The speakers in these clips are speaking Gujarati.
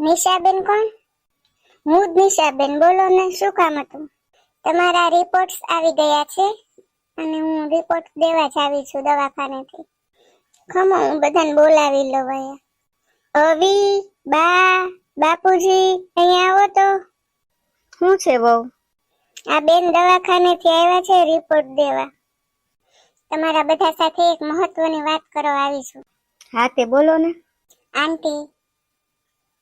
નિશાબેન કોણ? હું જ નિશાબેન. બોલો ને શું કામ હતું? તમારા રિપોર્ટ્સ આવી ગયા છે? અને હું રિપોર્ટ દેવા જ આવી છું દવાખાનેથી. ખમો હું બધાને બોલાવી લઉં અહીંયા. અવી બા બાપુજી અહીંયા આવો તો. શું છે વહુ? આ બેન દવાખાનેથી આવ્યા છે રિપોર્ટ દેવા. તમારા બધા સાથે એક મહત્વની વાત કરવા આવી છું. હા તે બોલો ને. આંટી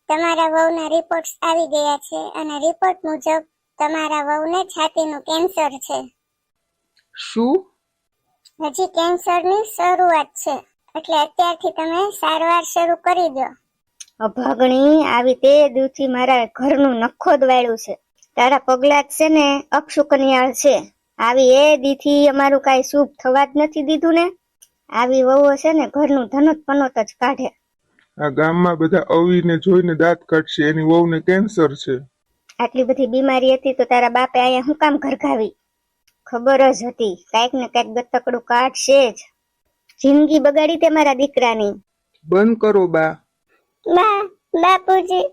તમારા વહુના રિપોર્ટ્સ આવી ગયા છે અને રિપોર્ટ મુજબ તમારા વહુને છાતીનું કેન્સર છે. શું? હજી કેન્સરની શરૂઆત છે. એટલે અત્યારથી તમે સારવાર શરૂ કરી દો. અભાગણી આવી તે દિવસથી મારા ઘરનું નખો દવાડ્યું છે. તારા પગલા જ છે ને અક્ષુકન્યા છે. આવી એ દીથી અમારું કાંઈ શુભ થવા જ નથી દીધું ને? આવી વહુ છે ને ઘરનું ધનોત પનોત જ કાઢે. આ ગામમાં બધા અવીને જોઈને દાંત કાઢશે એની વહુને કેન્સર છે. આટલી બધી બીમારી હતી તો તારા બાપે અહીંયા હું કામ ઘરઘાવી? ખબર જ હતી. કાંઈક ને કાંઈક ગતકડું કાઢશે જ. જિંદગી બગાડી તે મારા દીકરાની. બંધ કરો બા. બા બાપુજી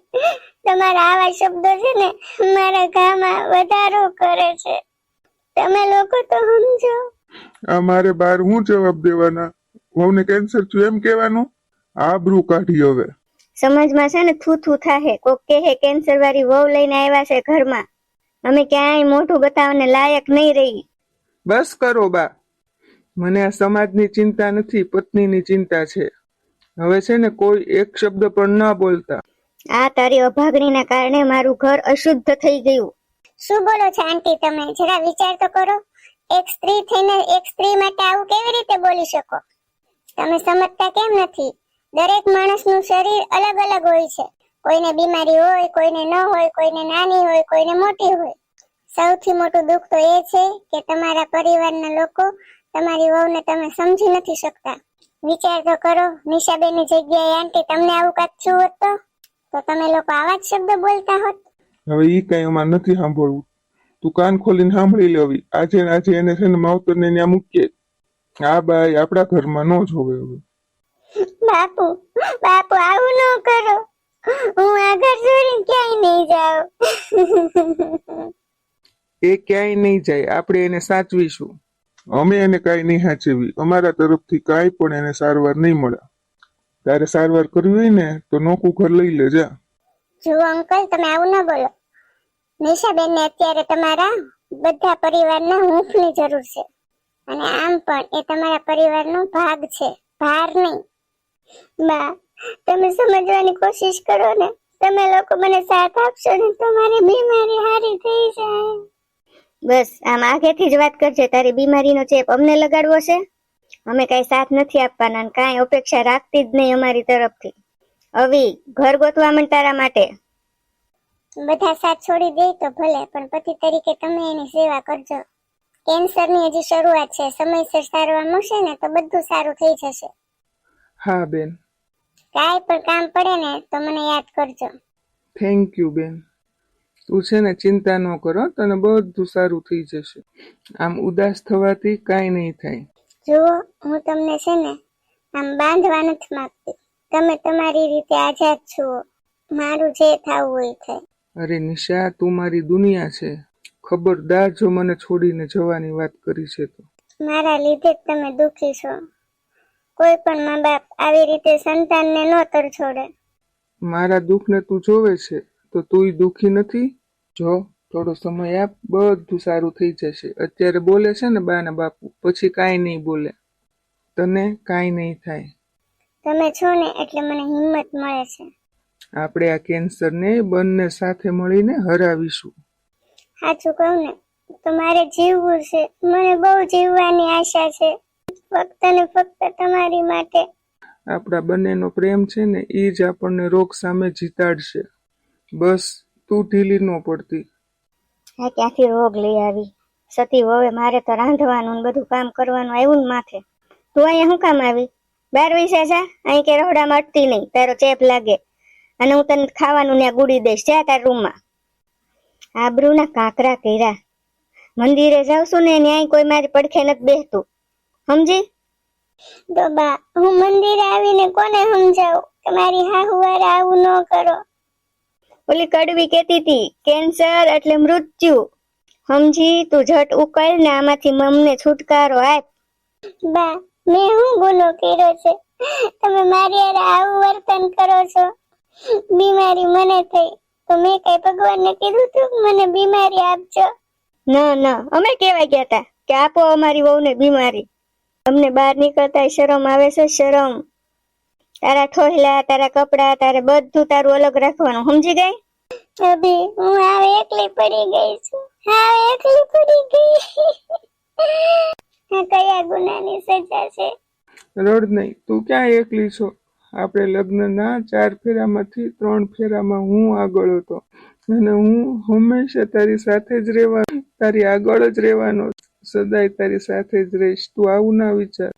તમારા આવા શબ્દો છે ને મારા ગામમાં વધારો કરે છે. તમે લોકો તો સમજો. આ મારે બાર હું જવાબ દેવાના? વહુને કેન્સર થયું એમ કહેવાનું? આબરૂ કાઢી હવે. સમાજમાં છે ને થૂ થૂ થાહે. કોક કહે કેન્સર વાળી વહુ લઈને આવ્યા છે ઘરમાં. અમે ક્યાંય મોઢું બતાવને લાયક નહીં રહી. બસ કરો બા. મને આ સમાજની ચિંતા નથી પત્નીની ચિંતા છે. હવે છે ને કોઈ એક શબ્દ પણ ન બોલતા. આ તારી અભાગણીના કારણે મારું ઘર અશુદ્ધ થઈ ગયું. શું બોલો છો આંટી તમે? જરા વિચાર તો કરો. એક સ્ત્રી થઈને એક સ્ત્રી માટે આવું કેવી રીતે બોલી શકો? તમે સમજતા કેમ નથી? દરેક માણસનું શરીર અલગ અલગ હોય છે. કોઈને બીમારી હોય, કોઈને ન હોય, કોઈને નાની હોય, કોઈને મોટી હોય. સૌથી મોટું દુઃખ તો એ છે કે તમારા પરિવારના લોકો તમારી વહુને તમે સમજી નથી શકતા. વિચાર તો કરો, નિશાબેનની જગ્યાએ આંટી તમને આવું કાંઈક છું હોત તો? તો તમે લોકો આવા જ શબ્દ બોલતા હોત? હવે ઈ કઈ અમારે નથી સાંભળવું. તું કાન ખોલીને સાંભળી લેવી આજે આજે એને છે ને માવતરને ત્યાં મૂકીએ. આ બાઈ આપણા ઘરમાં ન જોવે હવે. બાપુ બાપુ આવું ન કરો. હું આ ઘર છોડીને ક્યાંય નહીં જાઉં. એ ક્યાંય નહીં જાય આપણે એને સાચવીશું. અમે એને કાંઈ નહીં સાચવી અમારા તરફથી કાંઈ પણ એને સારવાર નહીં મળે. તારે સારવાર કરવી હોય ને તો નોકું ઘર લઈ લેજે. જો અંકલ તમે આવું ના બોલો. નિશાબેન ને અત્યારે તમારા બધા પરિવારના હૂંફની જરૂર છે. અને આમ પણ એ તમારા પરિવારનો ભાગ છે. ભાર નહીં. બા તમે સમજવાની કોશિશ કરો ને. તમે લોકો મને સાથ આપશો ને તમારી બીમારી હારી થઈ જાય. બસ આમ આગેથી જ વાત કરજે તારી બીમારીનો ચેપ અમને લગાડવો છે? અમે કાંઈ સાથ નથી આપવાના કાંઈ અપેક્ષા રાખતી જ નહીં અમારી તરફથી. અવી ઘર ગોતવા મન તારા માટે. બધા સાથ છોડી દે તો ભલે પણ પતિ તરીકે તમે એની સેવા કરજો. કેન્સરની હજી શરૂઆત છે સમયસર સારવાર મળશે ને તો બધું સારું થઈ જશે. હા બેન. કાંઈ પણ કામ પડે ને તો મને યાદ કરજો. થેન્ક યુ બેન. તું છે ને ચિંતા ન કરો તને બધું સારું થઈ જશે. આમ ઉદાસ થવાથી કાંઈ નહીં થાય. જુઓ હું તમને છે ને આમ બાંધવા નથી માંગતી. તમે તમારી રીતે આઝાદ છો. મારું જે થવું હોય થાય. અરે નિશા તું મારી દુનિયા છે. ખબરદાર જો મને છોડીને જવાની વાત કરી છે તો. મારા લીધે જ તમે દુખી છો. કોઈ પણ મા બાપ આવી રીતે સંતાનને ન તરછોડે મારા દુઃખને તું જોવે છે તો તુંય દુઃખી નથી? જો થોડો સમય આપ બધું સારું થઈ જશે. અત્યારે બોલે છે ને બા ને બાપુ પછી કાંઈ નહીં બોલે. તને કાંઈ નહીં થાય. તમે છો ને એટલે મને હિંમત મળે છે. આપણે આ કેન્સરને બંને સાથે મળીને હરાવીશું. સાચું કહું ને તો મારે જીવવું છે. મને બહુ જીવવાની આશા છે. ફક્ત ને ફક્ત તમારી માટે. આપણા બંનેનો પ્રેમ છે ને એ જ આપણને રોગ સામે જીતાડશે. બસ તું ઢીલી ન પડતી. આ ક્યાંથી રોગ લઈ આવી? સતી હવે મારે તો રાંધવાનું ને બધું કામ કરવાનું આવ્યું ને માથે. તું અહીંયા શું કામ આવી? બાર વિશે જા. અહીં કે રહોડામાં અટતી નહીં. તારો ચેપ લાગે. અને હું તને ખાવાનું ત્યાં ગુડી દઈશ. જા તાર રૂમમાં. આબરૂના કાકરા કર્યા. મંદિરે જાઉં છું ને ન્યાય કોઈ મારી પડખે નથી બેસતું સમજી? તો બા હું મંદિરે આવીને કોને સમજાવું કે મારી હાહુવારે આવું ન કરો? ઓલી કડવી કેતી હતી કેન્સર એટલે મૃત્યુ. સમજી? તું ઝટ ઉકળ ને આમાંથી મમને છુટકારો આપ. બા મેં હું ગુનો કર્યો છે? તમે મારી હારે આવું વર્તન કરો છો? બીમારી મને થઈ તો મેં કઈ ભગવાનને કીધું તું મને બીમારી આપજો? ના ના અમે કેવા ગયા તા કે આપો અમારી વહુને બીમારી. અમને બહાર નીકળતા શરમ આવે છે શરમ. તારા થોહલા તારા કપડા તારે બધું તારું અલગ રાખવાનું. સમજી ગઈ? અભી હું હવે એકલી પડી ગઈ છું. હવે એકલી પડી ગઈ. કયા ગુનાની સજા છે? રડ નહીં. તું ક્યાં એકલી છો? આપણે લગ્નના ચાર ફેરામાંથી ત્રણ ફેરામાં હું આગળ હતો. અને હું હંમેશા તારી સાથે જ રહેવા તારી આગળ જ રહેવાનો સદાય તારી સાથે જ રહીશ. તું આવું ના વિચાર.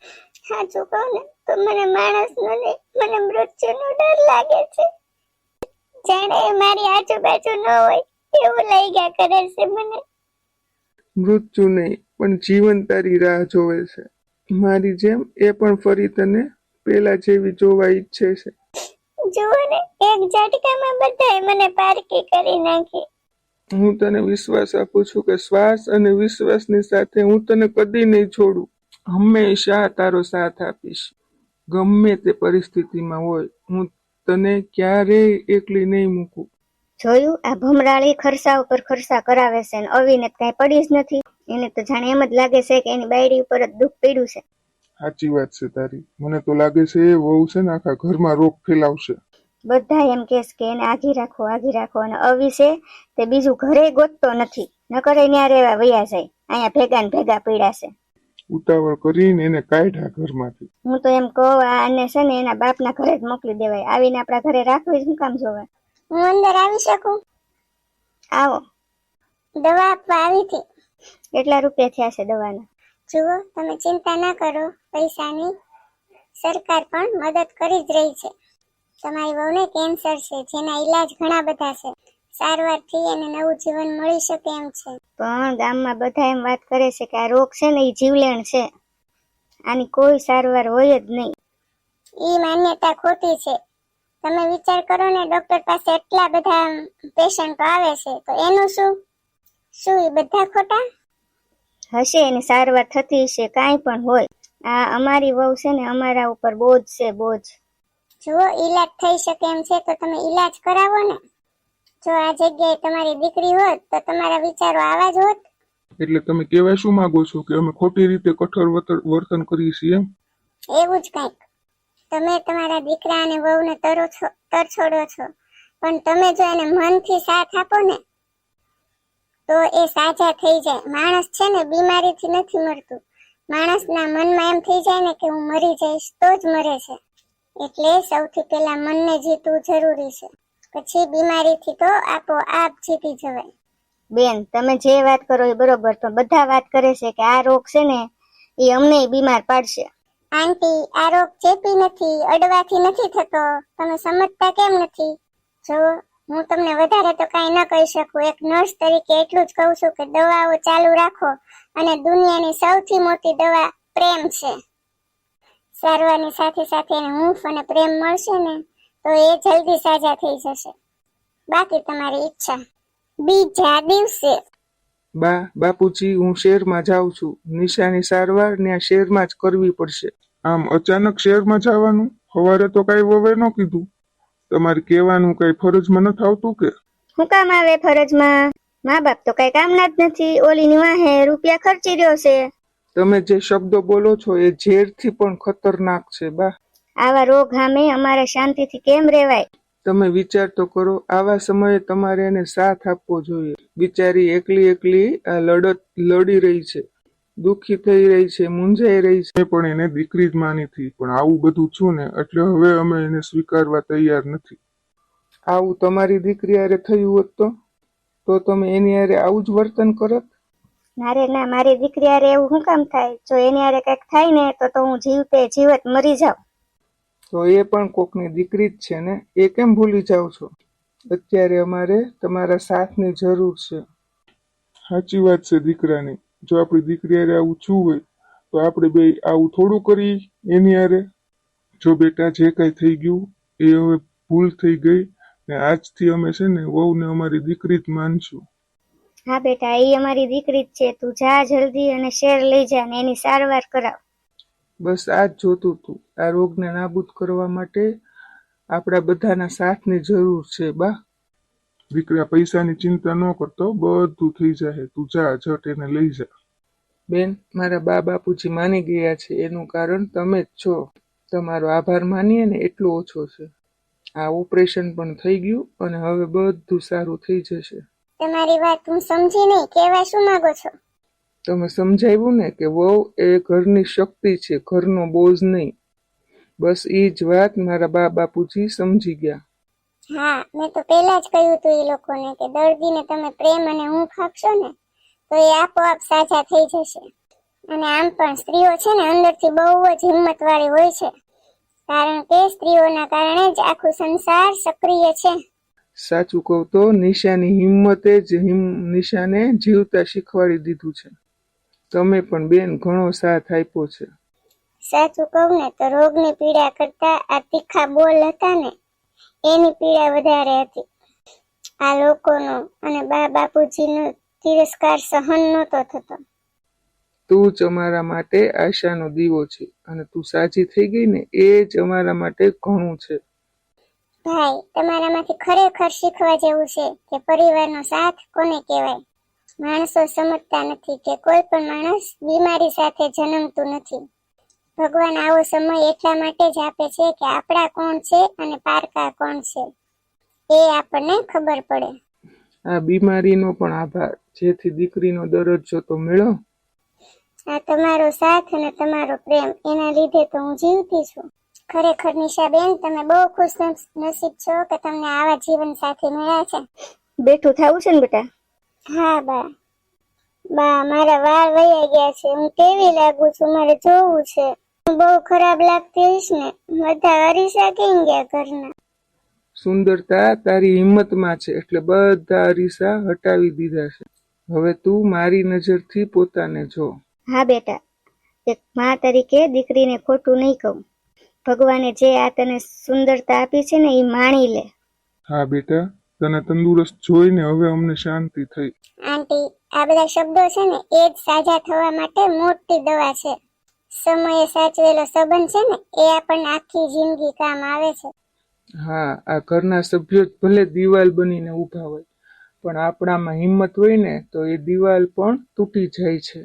સાચું કહું ને તો મને માણસનો નહીં મને મૃત્યુનો ડર લાગે છે. જાણે એ મારી આજુબાજુ ન હોય એવું લઈ ગયા કરે છે મને. મૃત્યુ નહીં પણ જીવન તારી રાહ જોવે છે. મારી જેમ એ પણ ફરી તને પેલા જેવી જોવા ઈચ્છે છે. જુઓ ને એક ઝટકામાં બધાએ મને પારકી કરી નાખી. હું તને વિશ્વાસ આપું છું કે શ્વાસ અને વિશ્વાસની સાથે હું તને કદી નહીં છોડું. હંમેશા તારો સાથ આપીશ. ગમે તે પરિસ્થિતિમાં હોય હું તને ક્યારેય એકલી નહીં મૂકું. જોયું? આ ભમરાળી ખરસા ઉપર ખરસા કરાવે છે અને અવીને કાંઈ પડી જ નથી. એને તો જાણે એમ જ લાગે છે કે એની બાયડી ઉપર જ દુઃખ પીડ્યું છે. સાચી વાત છે તારી. મને તો લાગે છે એ વહુ છે ને આખા ઘરમાં રોગ ફેલાવશે. બધા એમ કેસ કે એને આઘી રાખો આઘી રાખો અને અવિશે તે બીજું ઘરે ગોતતો નથી. નકર એ ન્યા રહેવા વયા જાય. અહીંયા ભેગા ને ભેગા પીડાશે ઉતાવળ કરીને એને કાઢ્યા ઘરમાંથી. હું તો એમ કહું આને છે ને એના બાપના ઘરે જ મોકલી દેવાય. આવીને આપણા ઘરે રાખવી શું કામ જોવે? હું અંદર આવી શકું? આવો. દવા આપવા આવી હતી. કેટલા રૂપિયા થયા છે દવાના? જુઓ તમે ચિંતા ના કરો પૈસાની સરકાર પણ મદદ કરી જ રહી છે. તમારી વહુને કેન્સર છે જેના ઈલાજ ઘણા બધા છે. સારવાર થઈ અને નવું જીવન મળી શકે એમ છે. પણ ગામમાં બધા એમ વાત કરે છે કે આ રોગ છે ને એ જીવલેણ છે. આની કોઈ સારવાર હોય જ નહીં. એ માન્યતા ખોટી છે. તમે વિચાર કરો ને ડોક્ટર પાસે એટલા બધા પેશન્ટો આવે છે તો એનું શું? શું એ બધા ખોટા? હશે એની સારવાર થતી હશે કાંઈ પણ હોય. આ અમારી વહુ છે ને અમારા ઉપર બોજ છે બોજ. જુઓ ઈલાજ થઈ શકે એમ છે તો તમે ઈલાજ કરાવો ને. જો આ જગ્યાએ તમારી દીકરી હોત તો તમારા વિચારો આવા જ હોત. એટલે તમે કહેવા શું માંગો છો કે અમે ખોટી રીતે કઠોર વર્તન કરીએ છીએ એવું જ કંઈક. તમે તમારા દીકરા અને વહુને તરો છો તરછોડો છો. પણ તમે જો એને મનથી સાથ આપો ને તો એ સાજા થઈ જાય. માણસ છે ને બીમારીથી નથી મરતું. માણસના મનમાં એમ થઈ જાય ને કે હું મરી જઈશ તો જ મરે છે. એટલે સૌથી પહેલા મનને જીતવું જરૂરી છે. પછી બીમારીથી તો આપોઆપ જીતી જવાય. બેન તમે જે વાત કરો એ બરોબર પણ બધા વાત કરે છે કે આ રોગ છે ને એ અમને બીમાર પાડશે. આંટી આ રોગ ચેપી નથી અડવાથી નથી થતો. તમે સમજતા કેમ નથી? જો હું તમને વધારે તો કાંઈ ન કહી શકું. એક નર્સ તરીકે એટલું જ કહું છું કે દવાઓ ચાલુ રાખો અને દુનિયાની સૌથી મોટી દવા પ્રેમ છે. સારવારની સાથે સાથે એને હૂંફ અને પ્રેમ મળશે ને તો એ જલ્દી સાજા થઈ જશે. બાકી તમારી ઈચ્છા. બીજા દિવસે. બા બાપુજી હું શહેરમાં જાઉં છું. નિશાની સારવાર ત્યાં શહેરમાં જ કરવી પડશે. આમ અચાનક શહેરમાં જવાનું? સવારે તો કઈ વવે ન કીધું. તમારે કહેવાનું કઈ ફરજમાં નથી આવતું કે? શું કામ આવે ફરજમાં? મા બાપ તો કઈ કામના જ નથી. ઓલીની વાહે રૂપિયા ખર્ચી રહ્યો છે. તમે જે શબ્દો બોલો છો એ ઝેરથી પણ ખતરનાક છે બા. આવા રોગ સામે અમારે શાંતિથી કેમ રહેવાય? તમે વિચાર તો કરો આવા સમયે તમારે એને સાથ આપવો જોઈએ. બિચારી એકલી એકલી આ લડત લડી રહી છે. દુઃખી થઈ રહી છે મૂંઝાઈ રહી છે. પણ એને દીકરી જ માની હતી પણ આવું બધું છું ને એટલે હવે અમે એને સ્વીકારવા તૈયાર નથી. આવું તમારી દીકરી હારે થયું હોત તો? તો તમે એની હારે આવું જ વર્તન કરત? મારે ના મારી દીકરી હારે એવું શું કામ થાય? જો એની હારે કંઈક થાય ને તો તો હું જીવતે જીવત મરી જાઉં. તો એ પણ કોકની દીકરી જ છે ને? એ કેમ ભૂલી જાવ છો? અત્યારે અમારે તમારા સાથની જરૂર છે. સાચી વાત છે દીકરાની. જો આપણી દીકરી હારે આવું છું હોય તો આપણે બે આવું થોડું કરી એની હારે. જો બેટા જે કઈ થઈ ગયું એ હવે ભૂલ થઈ ગઈ ને આજથી અમે છે ને વહુને અમારી દીકરી જ માનશું. હા બેટા એ અમારી દીકરી જ છે. તું જા જલ્દી અને શેર લઈ જા ને એની સારવાર કરાવ. બસ આ જ જોતું તું. આ રોગને નાબૂદ કરવા માટે આપણા બધાના સાથની જરૂર છે બા. દીકરા પૈસાની ચિંતા ન કરતો બધું થઈ જાય તું જા જટ એને લઈ જા. બેન મારા બા બાપુજી માની ગયા છે. એનું કારણ તમે જ છો. તમારો આભાર માનીએ ને એટલો ઓછો છે. આ ઓપરેશન પણ થઈ ગયું અને હવે બધું સારું થઈ જશે. તમારી વાત હું સમજી નહીં કેવા શું માંગો છો? તમે સમજાવ્યું ને કે વહુ એ ઘરની શક્તિ છે ઘરનો બોજ નહીં. બસ એ જ વાત મારા બા બાપુજી સમજી ગયા. હા મેં તો પહેલા જ કહ્યું હતું એ લોકોને કે દર્દીને તમે પ્રેમ અને હું ખાખશો ને તો એ આપોઆપ સાજા થઈ જશે. અને આમ પણ સ્ત્રીઓ છે ને અંદરથી બહુ જ હિંમતવાળી હોય છે. કારણ કે સ્ત્રીઓના કારણે જ આખું સંસાર સક્રિય છે. સાચું કહું તો નિશાની હિંમતે જ નિશાને જીવતા શીખવાડી દીધું છે. તમે પણ બેન ઘણો સાથ આપ્યો છે. સાચું કહું ને તો રોગની પીડા કરતા આ તીખા બોલ હતા ને એની પીડા વધારે હતી. આ લોકોનો અને બા બાપુજીનો તિરસ્કાર સહન નહોતો થતો. તું જ અમારા માટે આશાનો દીવો છે અને તું સાજી થઈ ગઈ ને એ જ અમારા માટે ઘણું છે. ભાઈ તમારામાંથી ખરેખર શીખવા જેવું છે કે પરિવારનો સાથ કોને કહેવાય? માણસો સમજતા નથી કે કોઈ પણ માણસ બીમારી સાથે જન્મતું નથી. ભગવાન આવો સમય એટલા માટે જ આપે છે કે આપણા કોણ છે અને પારકા કોણ છે એ આપણને ખબર પડે. આ બીમારીનો પણ આભાર જેથી દીકરીનો દરજ્જો તો મેળો. આ તમારો સાથ અને તમારો પ્રેમ એના લીધે તો હું જીવતી છું. ખરેખર નિશાબેન તમે બહુ ખુશ નસીબ છો કે તમને આવા જીવન સાથી મળ્યા છે. બેઠું થવું છે ને બેટા? હા બા. બા મારા વાળ વયા ગયા છે. હું કેવી લાગુ છું? મારે જોવું છે. હું બહુ ખરાબ લાગતી હોઈશ ને બધા અરીસા કેમ ગયા ઘરના? સુંદરતા તારી હિંમતમાં છે એટલે બધા અરીસા હટાવી દીધા છે. હવે તું મારી નજરથી પોતાને જો. હા બેટા. એક મા તરીકે દીકરીને ખોટું નહીં કહું. ભગવાને જે આ તને સુંદરતા આપી છે ને એ માણી લે. હા બેટા તને તંદુરસ્ત જોઈને હવે અમને શાંતિ થઈ. આંટી આ બધા શબ્દો છે ને એ જ સાજા થવા માટે મોટી દવા છે. સમયે સાચવેલો સંબંધ છે ને એ આપણને આખી જિંદગી કામ આવે છે. હા આ ઘરના સભ્યો જ ભલે દિવાલ બનીને ઊભા હોય પણ આપણામાં હિંમત હોય ને તો એ દિવાલ પણ તૂટી જાય છે.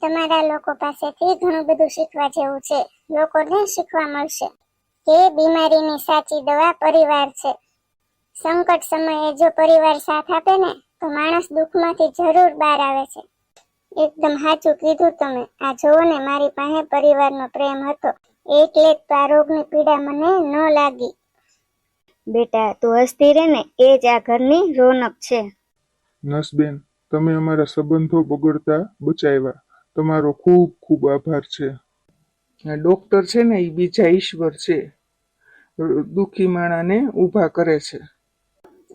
તમારા લોકો પાસેથી ઘણું બધું શીખવા જેવું છે. લોકોને શીખવા મળશે. કે બીમારીની સાચી દવા પરિવાર છે. સંકટ સમયે જો પરિવાર સાથ આપે ને, તો માણસ દુઃખમાંથી જરૂર બહાર આવે છે. એકદમ સાચું કીધું તમે. આ જોવો ને, મારી પાસે પરિવારનો પ્રેમ હતો. એટલે જ આ રોગની પીડા મને ન લાગી. બેટા, તું હસતી રહે ને, એ જ આ ઘરની રોનક છે. નસબેન, તમે અમારા સંબંધો બગડતા બચાવ્યા. તમારો ખૂબ ખૂબ આભાર છે. ડોક્ટર છે ને એ બીજા ઈશ્વર છે. દુઃખી માણાને ઊભા કરે છે.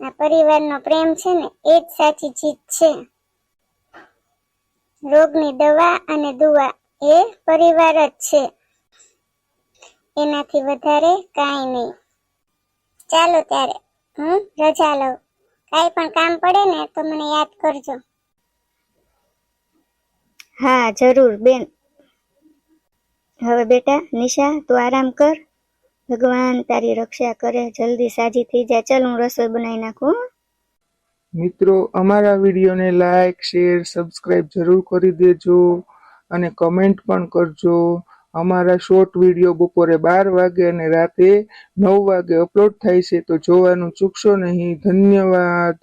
આ પરિવારનો પ્રેમ છે ને એ જ સાચી જીત છે. રોગની દવા અને દુવા એ પરિવાર જ છે. એનાથી વધારે કાંઈ નહીં. ચાલો ત્યારે હું રજા લઉં. કાંઈ પણ કામ પડે ને તો મને યાદ કરજો. હા જરૂર બેન. હવે બેટા, નિશા, તું આરામ કર. ભગવાન તારી રક્ષા કરે, જલ્દી સાજી થઈ જાય ચાલ, હું રસોઈ બનાવી નાખું. મિત્રો, અમારા વિડીયોને લાઈક, શેર, સબસ્ક્રાઇબ જરૂર કરી દેજો અને કમેન્ટ પણ કરજો. અમારા શોર્ટ વીડિયો બપોરે બાર વાગે અને રાતે નવ વાગે અપલોડ થાય છે, તો જોવાનું ચૂકશો નહીં. ધન્યવાદ.